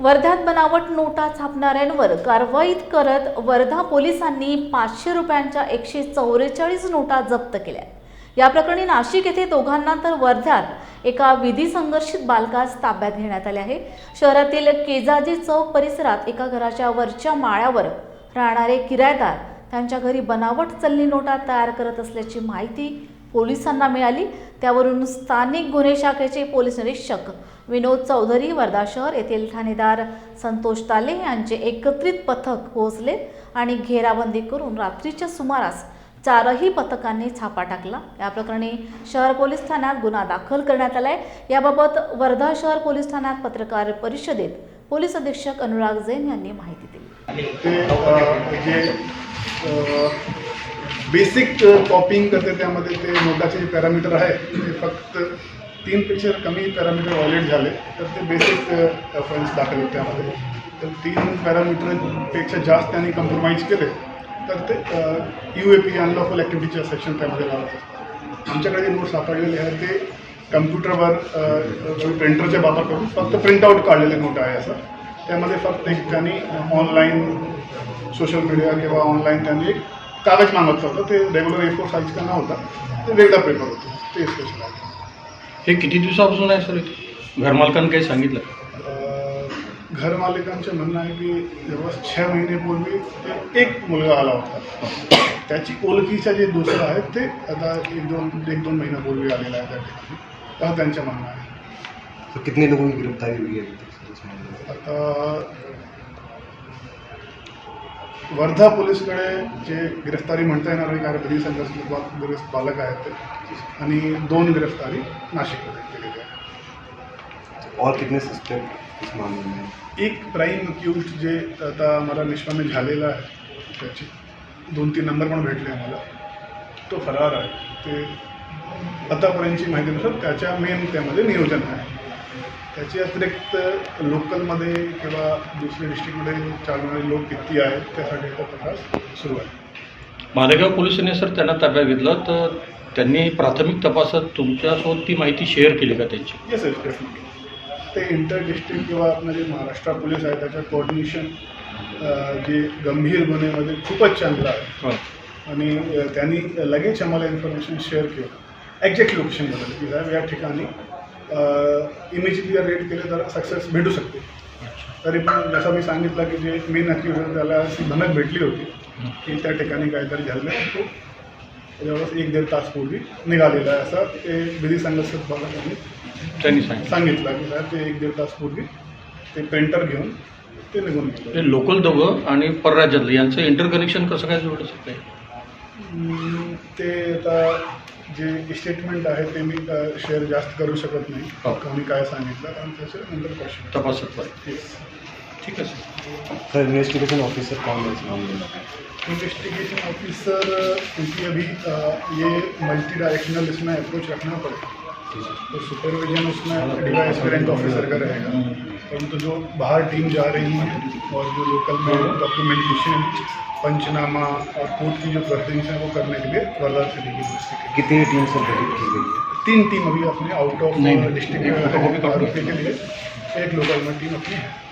वर्ध्यात बनावट नोटा छापणाऱ्यांवर कारवाईत करत वर्धा पोलिसांनी पाचशे रुपयांच्या एकशे चौवेचाळीस नोटा जप्त केल्या. या प्रकरणी नाशिक येथे दोघांना तर वर्ध्यात एका विधी संघर्षित बालकास ताब्यात घेण्यात आले आहे. शहरातील केजाजी चौक परिसरात एका घराच्या वरच्या माळ्यावर राहणारे किरायदार त्यांच्या घरी बनावट चलनी नोटा तयार करत असल्याची माहिती पोलिसांना मिळाली. त्यावरून स्थानिक गुन्हे शाखेचे पोलीस निरीक्षक विनोद चौधरी वर्धा शहर येथील ठाणेदार संतोष ताले यांचे एकत्रित पथक पोहोचले आणि घेराबंदी करून रात्रीच्या सुमारास चारही पथकांनी छापा टाकला. या प्रकरणी शहर पोलीस ठाण्यात गुन्हा दाखल करण्यात आलाय. याबाबत वर्धा शहर पोलीस ठाण्यात पत्रकार परिषदेत पोलीस अधीक्षक अनुराग जैन यांनी माहिती दिली. बेसिक कॉपिंग करते त्यामध्ये ते नोटाचे जे पॅरामीटर आहे. ते फक्त तीनपेक्षा कमी पॅरामीटर व्हायोलेट झाले तर ते बेसिक फंड्स दाखल होते त्यामध्ये तर तीन पॅरामीटरपेक्षा जास्त त्यांनी कम्प्रोमाइज केले तर ते यू ए पी अनलॉफुल ॲक्टिव्हिटीचे सेक्शन त्यामध्ये लावत असतात आमच्याकडे जे नोट सापडलेले आहेत ते कम्प्युटरवर प्रिंटरच्या वापर करून फक्त प्रिंटआउट काढलेले नोट आहे असं. त्यामध्ये फक्त एक त्यांनी ऑनलाईन सोशल मीडिया किंवा ऑनलाईन त्यांनी एक कागद मागवलं होतं. ते रेग्युलर ए फोर साईज का नव्हता. ते वेगळा पेपर होतं. ते स्पेशल आहे. हे किती दिवसापासून आहे सर इथे? घरमालकानं काही सांगितलं? घरमालकांचं म्हणणं आहे की जवळपास छः महिनेपूर्वी ते एक मुलगा आला होता. त्याची ओळखीचा जे दुसरं आहे ते आता एक दोन एक दोन महिन्यापूर्वी आलेला आहे त्या ठिकाणी. असं त्यांचं म्हणणं आहे. तो कितने लोगों की गिरफ्तारी हुई है? अभी तक? आता वर्धा पोलीसकडे जे गिरफ्तारी म्हणता येणार आहे कारण बधी संघर्ष बालक आहेत ते आणि दोन गिरफ्तारी नाशिकमध्ये केलेली आहे और कितने सस्पेक्ट इस मामले में? एक प्राईम अक्यूज जे आता मला निष्पन्न झालेला आहे त्याची दोन तीन नंबर पण भेटले आम्हाला. तो फरार आहे. ते आतापर्यंतची माहितीनुसार त्याच्या मेन त्यामध्ये नियोजन आहे. त्याची अतिरिक्त लोकलमध्ये किंवा दुसऱ्या डिस्ट्रिक्टमध्ये चालणारे लोक किती आहेत त्यासाठी तो तपास सुरू आहे. मालेगाव पोलिसांनी सर त्यांना ताब्यात घेतलं तर त्यांनी प्राथमिक तपासात तुमच्यासोबत ती माहिती शेअर केली का त्यांची? येस येस डेफिनेटली ते इंटर डिस्ट्रिक्ट किंवा आपलं जे महाराष्ट्र पोलीस आहे त्याचं कोऑर्डिनेशन जे गंभीर गुन्ह्यामध्ये खूपच चांगलं आहे. हो. आणि त्यांनी लगेच आम्हाला इन्फॉर्मेशन शेअर केलं. एक्झॅक्ट लोकेशनबद्दल की साहेब या ठिकाणी इमिजिएटली जर रेड केले तर सक्सेस भेटू शकते. तरी पण जसं मी सांगितलं की जे मेन होते त्याला अशी धमक भेटली होती. की त्या ठिकाणी काहीतरी झालं. तो जवळपास एक दीड तास पूर्वी निघालेला आहे. असं ते विधी संघर्ष त्यांनी त्यांनी सांगितलं. सांगितलं की ते एक दीड तास पूर्वी ते प्रिंटर घेऊन ते निघून गेले. ते लोकल दोघं आणि परराज्यातलं यांचं इंटरकनेक्शन कसं काय काही हम्म, ते आता जे स्टेटमेंट आहे ते मी शेअर जास्त करू शकत नाही. हो. कोणी काय सांगितलं कारण त्याचं नंतर क्वेश्चन तपासात पाहिजे ठीक आहे सर सर इन्वेस्टिगेशन ऑफिसर कौन है इस मामले में इन्वेस्टिगेशन ऑफिसर क्योंकि अभी अ, ये मल्टी डायरेक्शनल इसमें अप्रोच रखना पड़ेगा. तो सुपरविजन उसमें डिवाइस रैंक ऑफिसर का रहेगा. परंतु जो बाहर टीम जा रही है और जो लोकल में डॉक्यूमेंटेशन पंचनामा और कोर्ट की जो प्रोसीडिंग्स हैं वो करने के लिए वर्धा से देखिए कितनी टीम से तीन टीम अभी अपने आउट ऑफ़ डिस्ट्रिक्ट के लिए एक लोकल में टीम अपनी है।